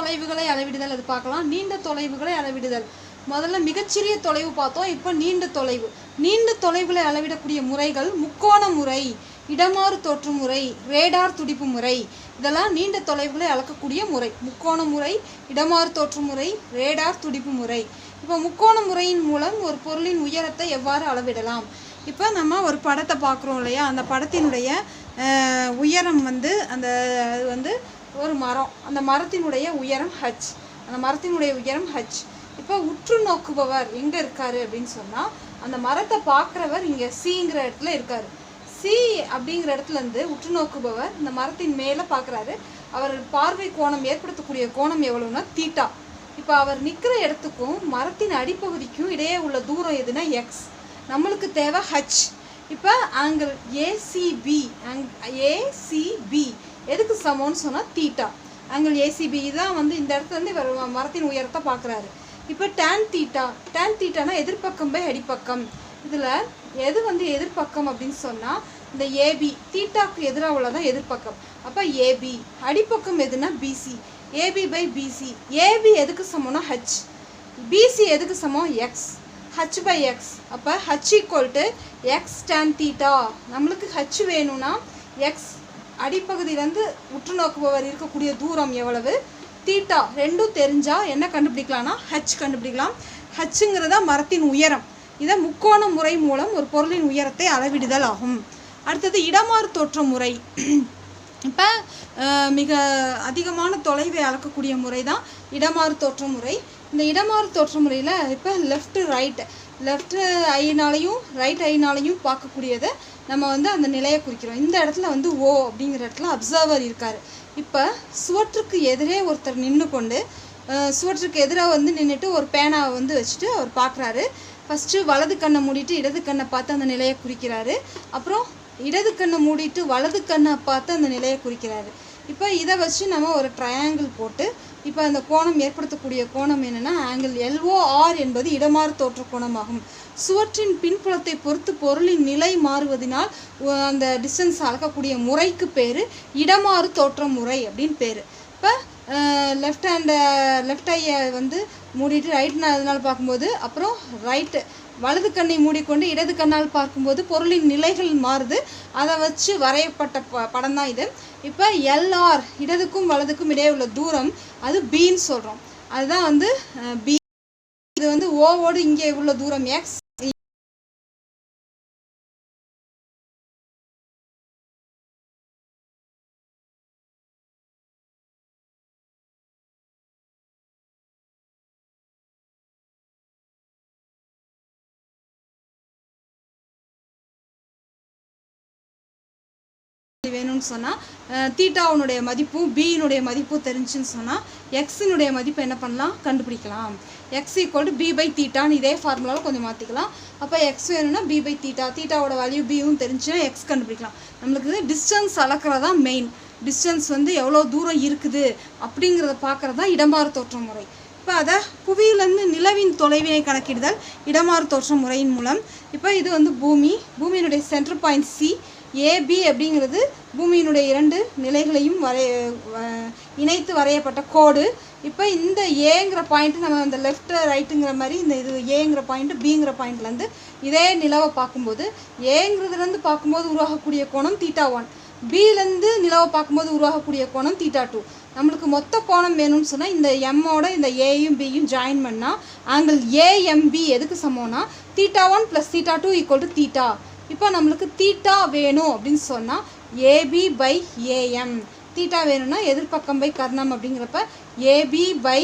தொலைவுகளை அளவிடுதல் அது பார்க்கலாம். நீண்ட தொலைவுகளை அளவிடுதல். முதல்ல மிகச்சிறிய தொலைவு பார்த்தோம். இப்போ நீண்ட தொலைவு. நீண்ட தொலைவுகளை அளவிடக்கூடிய முறைகள் முக்கோண முறை இடமாறு தோற்று முறை ரேடார் துடிப்பு முறை. இதெல்லாம் நீண்ட தொலைவுகளை அளக்கக்கூடிய முறை. முக்கோண முறை இடமாறு தோற்று முறை ரேடார் துடிப்பு முறை. இப்போ முக்கோண முறையின் மூலம் ஒரு பொருளின் உயரத்தை எவ்வாறு அளவிடலாம்? இப்போ நம்ம ஒரு படத்தை பார்க்குறோம் இல்லையா? அந்த படத்தினுடைய உயரம் வந்து அந்த அது வந்து ஒரு மரம். அந்த மரத்தினுடைய உயரம் ஹச் அந்த மரத்தினுடைய உயரம் ஹச் இப்போ உற்று நோக்குபவர் எங்கே இருக்காரு அப்படின்னு சொன்னால் அந்த மரத்தை பார்க்குறவர் இங்கே சிங்கிற இடத்துல இருக்கார். சி அப்படிங்கிற இடத்துல இருந்து உற்று நோக்குபவர் இந்த மரத்தின் மேலே பார்க்குறாரு. அவர் பார்வை கோணம் ஏற்படுத்தக்கூடிய கோணம் எவ்வளோன்னா தீட்டா. இப்போ அவர் நிற்கிற இடத்துக்கும் மரத்தின் அடிப்பகுதிக்கும் இடையே உள்ள தூரம் எதுனா எக்ஸ் நம்மளுக்கு தேவை ஹச் இப்போ ஆங்கிள் ஏசிபி ஆங் ஏசிபி எதுக்கு சமம்னு சொன்னால் தீட்டா. ஆங்கிள் ஏசிபி தான் வந்து இந்த இடத்துலேருந்து இவர் மரத்தின் உயரத்தை பார்க்குறாரு. இப்போ டேன் தீட்டா டேன் தீட்டானா எதிர்ப்பக்கம் பை அடிப்பக்கம். இதில் எது வந்து எதிர்ப்பக்கம் அப்படின்னு சொன்னால் இந்த ஏபி தீட்டாக்கு எதிராக உள்ளதான் எதிர்ப்பக்கம். அப்போ ஏபி அடிப்பக்கம் எதுனா B C A B by B C A B எதுக்கு சமம்னா ஹச் பிசி எதுக்கு சமம்? எக்ஸ் ஹச் பை எக்ஸ் அப்போ H equal to X tan theta நம்மளுக்கு ஹச் வேணும்னா எக்ஸ் அடிப்பகுதியிலேருந்து உற்று நோக்குபவர் இருக்கக்கூடிய தூரம் எவ்வளவு? தீட்டா ரெண்டும் தெரிஞ்சால் என்ன கண்டுபிடிக்கலாம்னா ஹச் கண்டுபிடிக்கலாம். ஹச்சுங்கிறதா மரத்தின் உயரம். இதை முக்கோண முறை மூலம் ஒரு பொருளின் உயரத்தை அளவிடுதல் ஆகும். அடுத்தது இடமாறு தோற்ற முறை. இப்போ மிக அதிகமான தொலைவை அளக்கக்கூடிய முறை தான் இடமாறு தோற்ற முறை. இந்த இடமாறு தோற்ற முறையில் இப்போ லெஃப்ட் ரைட் லெஃப்ட் ஐனாலையும் ரைட் ஐனாலையும் பார்க்கக்கூடியதை நம்ம வந்து அந்த நிலையை குறிக்கிறோம். இந்த இடத்துல வந்து ஓ அப்படிங்கிற இடத்துல அப்சர்வர் இருக்கார். இப்போ சுவற்றுக்கு எதிரே ஒருத்தர் நின்று கொண்டு சுவற்றுக்கு எதிராக வந்து நின்றுட்டு ஒரு பேனாவை வந்து வச்சுட்டு அவர் பார்க்குறாரு. ஃபஸ்ட்டு வலது கண்ணை மூடிட்டு இடது கண்ணை பார்த்து அந்த நிலையை குறிக்கிறாரு. அப்புறம் இடது கண்ணை மூடிட்டு வலது கண்ணை பார்த்து அந்த நிலையை குறிக்கிறாரு. இப்போ இதை வச்சு நம்ம ஒரு ட்ரையாங்கிள் போட்டு இப்போ அந்த கோணம் ஏற்படுத்தக்கூடிய கோணம் என்னென்னா ஆங்கிள் எல்ஓஆர் என்பது இடமாறு தோற்ற கோணமாகும். சுவற்றின் பின்புலத்தை பொறுத்து பொருளின் நிலை மாறுவதனால் அந்த டிஸ்டன்ஸ் அளக்கக்கூடிய முறைக்கு பேர் இடமாறு தோற்ற முறை அப்படின்னு பேர். இப்போ லெஃப்ட் ஹேண்டை லெஃப்ட் ஐயை வந்து மூடிட்டு ரைட் அதனால் பார்க்கும்போது அப்புறம் ரைட்டு வலது கண்ணை மூடிக்கொண்டு இடது கண்ணால் பார்க்கும்போது பொருளின் நிலைகள் மாறுது. அதை வச்சு வரையப்பட்ட ப படம் தான் இது. இப்போ எல்ஆர் இடதுக்கும் வலதுக்கும் இடையே உள்ள தூரம் அது பின்னு சொல்கிறோம் அதுதான் வந்து பி இது வந்து ஓவோடு இங்கே உள்ள தூரம் எக்ஸ் வேணும்னு சொன்னால் தீட்டாவுனுடைய மதிப்பும் பியினுடைய மதிப்பும் தெரிஞ்சுன்னு சொன்னால் எக்ஸினுடைய மதிப்பு என்ன பண்ணலாம்? கண்டுபிடிக்கலாம். X equal to B by தீட்டான்னு இதே ஃபார்முலாவில் கொஞ்சம் மாற்றிக்கலாம் அப்போ எக்ஸ் வேணும்னா பி பை தீட்டா தீட்டாவோட வேல்யூ பியும் தெரிஞ்சுன்னா எக்ஸ் கண்டுபிடிக்கலாம். நம்மளுக்கு டிஸ்டன்ஸ் அளக்கிறது தான் மெயின் டிஸ்டன்ஸ் வந்து எவ்வளோ தூரம் இருக்குது அப்படிங்கிறத பார்க்குறது தான் இடமாறு தோற்ற முறை. இப்போ அதை புவியிலிருந்து நிலவின் தொலைவினை கணக்கிடுதல் இடமாறு தோற்ற முறையின் மூலம். இப்போ இது வந்து பூமி. பூமியினுடைய சென்டர் பாயிண்ட் சி ஏபி அப்படிங்கிறது பூமியினுடைய இரண்டு நிலைகளையும் வரைய இணைத்து வரையப்பட்ட கோடு. இப்போ இந்த ஏங்கிற பாயிண்ட் நம்ம அந்த லெஃப்ட் ரைட்டுங்கிற மாதிரி இந்த இது ஏங்கிற பாயிண்ட் பிங்கிற பாயிண்ட்லேருந்து இதே நிலவை பார்க்கும்போது ஏங்கிறதுலேருந்து பார்க்கும்போது உருவாகக்கூடிய கோணம் தீட்டா ஒன் பிலேருந்து நிலவை பார்க்கும்போது உருவாகக்கூடிய கோணம் தீட்டா டூ நம்மளுக்கு மொத்த கோணம் வேணும்னு சொன்னால் இந்த எம்மோட இந்த ஏயும் பியும் ஜாயின் பண்ணால் ஆங்கிள் ஏஎம்பி எதுக்கு சமம்னா theta one plus theta two equal to theta இப்போ நம்மளுக்கு தீட்டா வேணும் அப்படின்னு சொன்னால் ஏபி பை ஏஎம் தீட்டா வேணும்னா எதிர்பக்கம் பை கர்ணம் அப்படிங்கிறப்ப ஏபி பை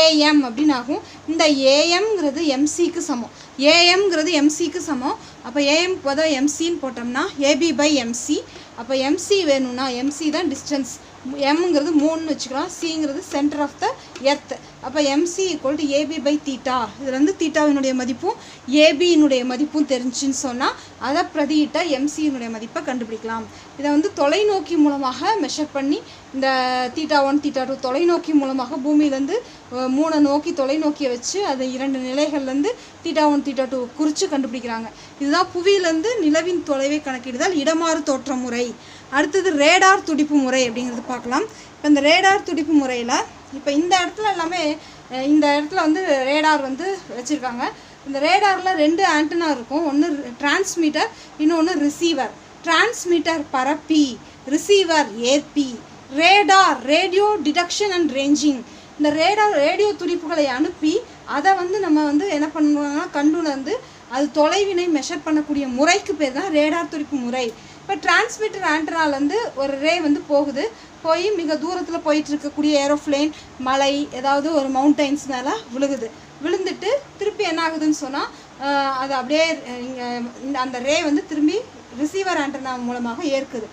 ஏஎம் அப்படின்னு ஆகும் இந்த ஏஎம்ங்கிறது எம்சிக்கு சமம். ஏஎம்ங்கிறது எம்சிக்கு சமம். அப்போ ஏஎம் பதில் எம்சின்னு போட்டோம்னா A B by M C. அப்போ எம்சி வேணும்னா எம்சி தான் டிஸ்டன்ஸ் எம்ங்கிறது மூணுன்னு வச்சுக்கலாம். சிங்கிறது சென்டர் ஆஃப் த எர்த் அப்போ M C equal to A B by theta. இதுலேருந்து தீட்டாவினுடைய மதிப்பும் ஏபியினுடைய மதிப்பும் தெரிஞ்சுன்னு சொன்னால் அதை பிரதியிட்ட எம்சியினுடைய மதிப்பை கண்டுபிடிக்கலாம். இதை வந்து தொலைநோக்கி மூலமாக மெஷர் பண்ணி இந்த தீட்டா ஒன் தீட்டா டூ தொலைநோக்கி மூலமாக பூமியிலேருந்து மூணை நோக்கி தொலைநோக்கியை வச்சு அது இரண்டு நிலைகள்லேருந்து தீட்டா ஒன் தீட்டா டூ குறித்து கண்டுபிடிக்கிறாங்க. இதுதான் புவியிலேருந்து நிலவின் தொலைவை கணக்கிடுதல் இடமாறு தோற்ற முறை. அடுத்தது ரேடார் துடிப்பு முறை அப்படிங்கிறது பார்க்கலாம். இப்போ இந்த ரேடார் துடிப்பு முறையில் இப்போ இந்த இடத்துல எல்லாமே இந்த இடத்துல வந்து ரேடார் வந்து வச்சுருக்காங்க. இந்த ரேடாரில் ரெண்டு ஆண்டனா இருக்கும். ஒன்று டிரான்ஸ்மீட்டர் இன்னொன்று ரிசீவர் டிரான்ஸ்மீட்டர் பரப்பி receiver ஏற்பி. Radar radio detection and ranging இந்த ரேடா ரேடியோ துடிப்புகளை அனுப்பி அதை வந்து நம்ம வந்து என்ன பண்ணுவாங்கன்னா கண்டுணர்ந்து அது தொலைவினை மெஷர் பண்ணக்கூடிய முறைக்கு பேர் தான் ரேடார் துடிப்பு முறை. இப்போ டிரான்ஸ்மிட்டர் ஆண்டனாலேருந்து ஒரு ரே வந்து போகுது. போய் மிக தூரத்தில் போயிட்டு இருக்கக்கூடிய ஏரோப்ளேன் மலை ஏதாவது ஒரு மவுண்டைன்ஸ் மேலே விழுகுது. விழுந்துட்டு திருப்பி என்ன ஆகுதுன்னு சொன்னால் அது அப்படியே அந்த ரே வந்து திரும்பி ரிசீவர் ஆண்டனா மூலமாக ஏற்குது.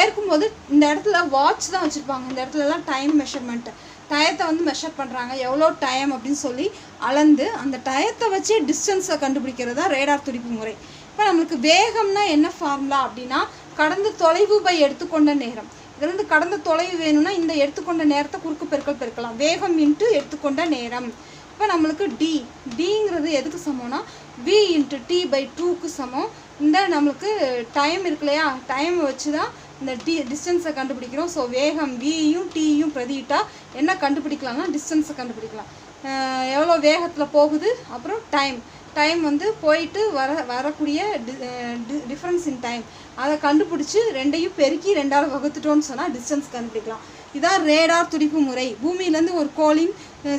ஏற்கும்போது இந்த இடத்துல வாட்ச் தான் வச்சுருப்பாங்க. இந்த இடத்துலலாம் டைம் மெஷர்மெண்ட்டு டயத்தை வந்து மெஷர் பண்ணுறாங்க எவ்வளோ டைம் அப்படின்னு சொல்லி அளந்து அந்த டயத்தை வச்சே டிஸ்டன்ஸை கண்டுபிடிக்கிறது தான் ரேடார் துடிப்பு முறை. இப்போ நம்மளுக்கு வேகம்னா என்ன ஃபார்முலா அப்படின்னா கடந்த தொலைவு பை எடுத்துக்கொண்ட நேரம். இதுலேருந்து கடந்த தொலைவு வேணும்னா இந்த எடுத்துக்கொண்ட நேரத்தை குறுக்கு பெருக்கல் பெருக்கலாம். வேகம் இன்ட்டு எடுத்துக்கொண்ட நேரம். இப்போ நம்மளுக்கு டி டிங்கிறது எதுக்கு சமம்னா வி இன்ட்டு டி பை டூக்கு சமம். இந்த நம்மளுக்கு டைம் இருக்கு இல்லையா? டைம் வச்சு தான் இந்த டி டிஸ்டன்ஸை கண்டுபிடிக்கிறோம். ஸோ வேகம் வியும் டியும் பிரதியிட்டா என்ன கண்டுபிடிக்கலாம்னா டிஸ்டன்ஸை கண்டுபிடிக்கலாம். எவ்வளோ வேகத்தில் போகுது? அப்புறம் டைம் டைம் வந்து போயிட்டு வர வரக்கூடிய டிஃப்ரென்ஸ் இன் டைம் அதை கண்டுபிடிச்சி ரெண்டையும் பெருக்கி ரெண்டாவது வகுத்துட்டோம்னு சொன்னால் டிஸ்டன்ஸ் கண்டுபிடிக்கலாம். இதான் ரேடார் துடிப்பு முறை. பூமியிலேருந்து ஒரு கோளின்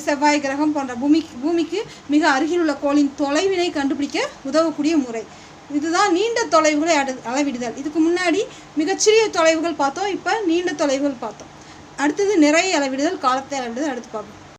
செவ்வாய் கிரகம் போன்ற பூமிக்கு பூமிக்கு மிக அருகில் உள்ள கோளின் தொலைவினை கண்டுபிடிக்க உதவக்கூடிய முறை. இதுதான் நீண்ட தொலைவுகளை அடு அளவிடுதல். இதுக்கு முன்னாடி மிகச்சிறிய தொலைவுகள் பார்த்தோம் இப்போ நீண்ட தொலைவுகள் பார்த்தோம். அடுத்தது நிறைய அளவிடுதல் காலத்தை அளவிடுதல் அடுத்து பார்ப்போம்.